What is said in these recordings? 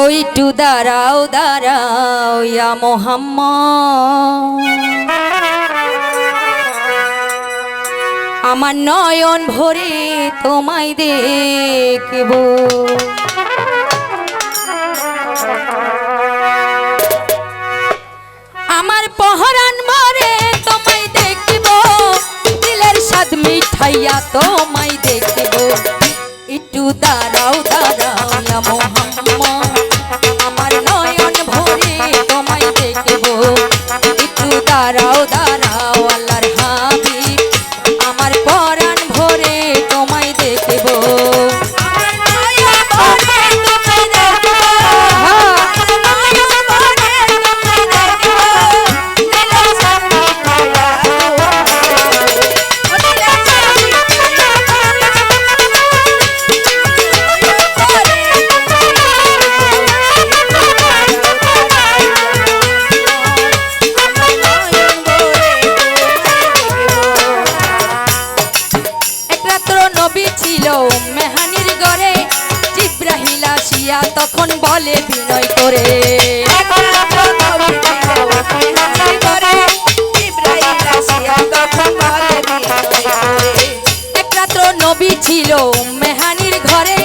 ওই টু দাঁড়াও দাঁড়াও, ইয়া মোহাম্মদ। আমার নয়ন ভরে তোমায় দেখব। আমার পহরান মরে তোমায় দেখব। দিলের স্বাদ মিঠাইয়া তোমায় আসিয়া তখন বলে বিনয় করে। নবী ছিল মেহানির ঘরে।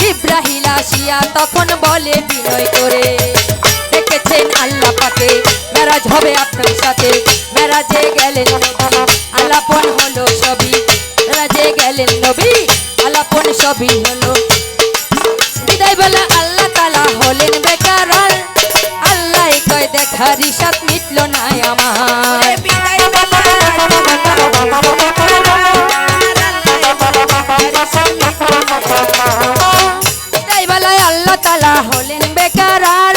জিব্রাহিল আসিয়া তখন বলে বিনয় করে। দেখেছেন আল্লাহ পাকে মেরাজ হবে আপনার সাথে। মেরাজে গেলেন আলাপন হলো সবই। মেরাজে গেলেন নবী আলাপন সবই হলো সাত ইসাত মিটল না আমার। বিদায় বেলায় আল্লাহ তালা হলেন বেকার আর।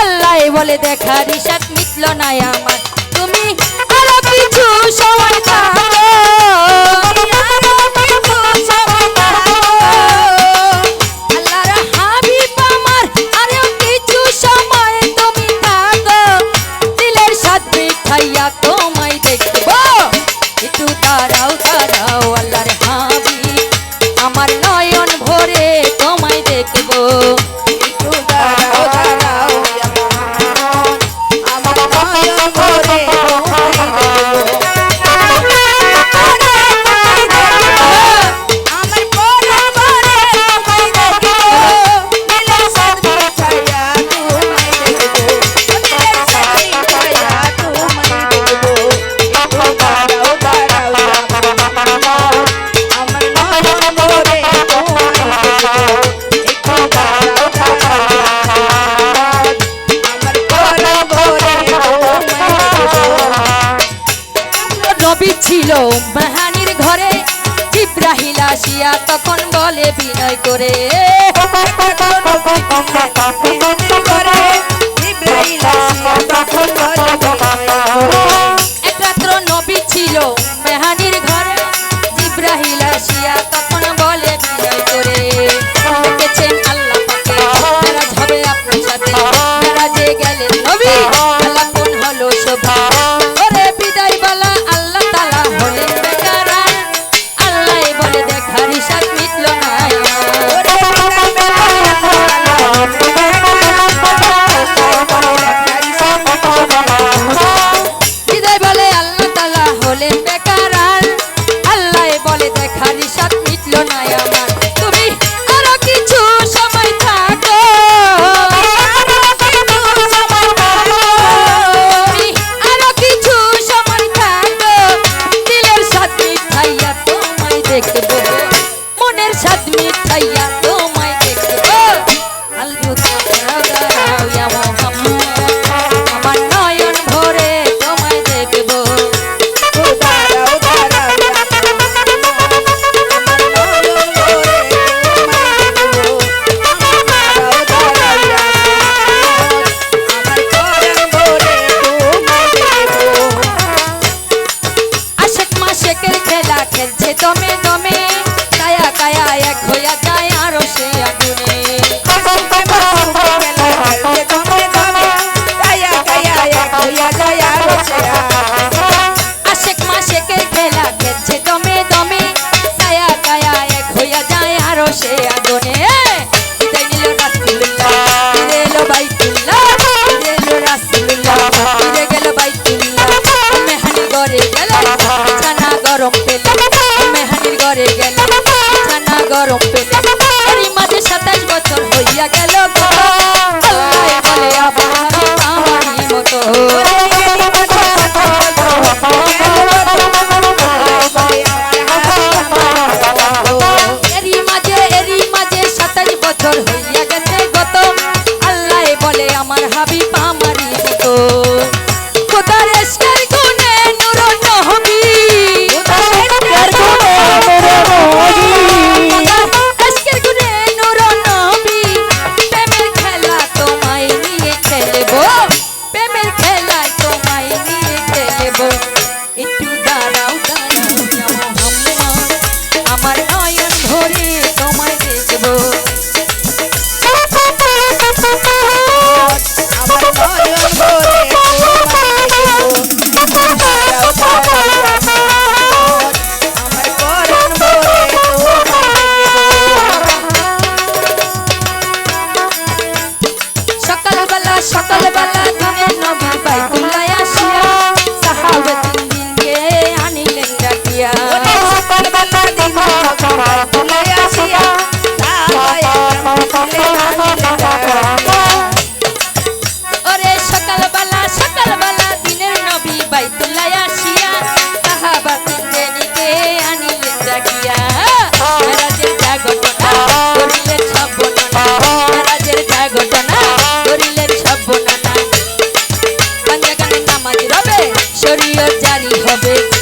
আল্লাহ বলে দেখার ইসাত মিটল না আমার। তখন বলে বিনয় করে এক লাগেছে দমে দমে ছায়া কায়া এক হইয়া যায় আরও সে আগুনে। বিদায় নিল রাসুল্লাহ ফিরে এলো বাইতুল্লাহ ফিরে এলো রাসুল্লাহ ফিরে গেল বাইতুল্লাহ। মেহানির ঘরে গেল ছানা গরম পেল। মেহানির ঘরে গেল ছানা গরম পেল। এরই মাঝে সাতাশ বছর হইয়া গেল বলে আপনার মতো Oh, সকালবেলা বর্ণনা বাংলা গানের নামাজ রবে শরীয়ত জারি হবে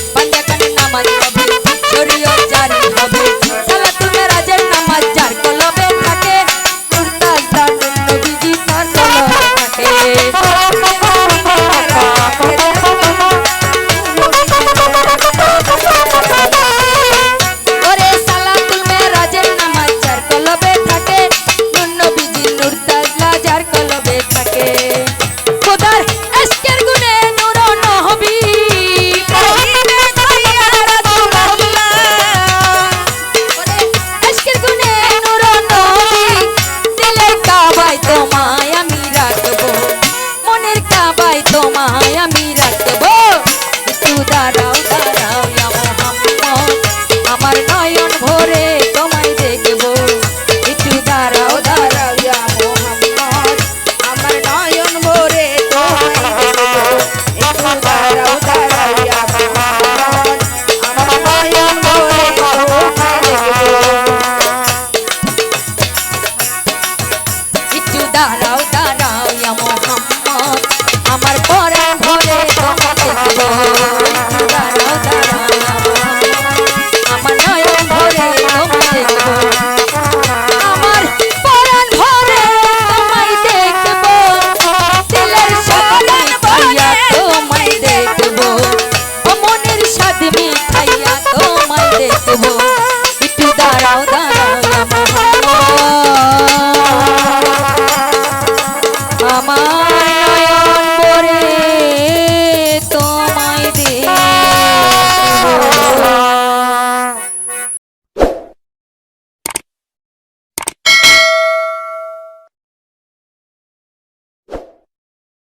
Ah.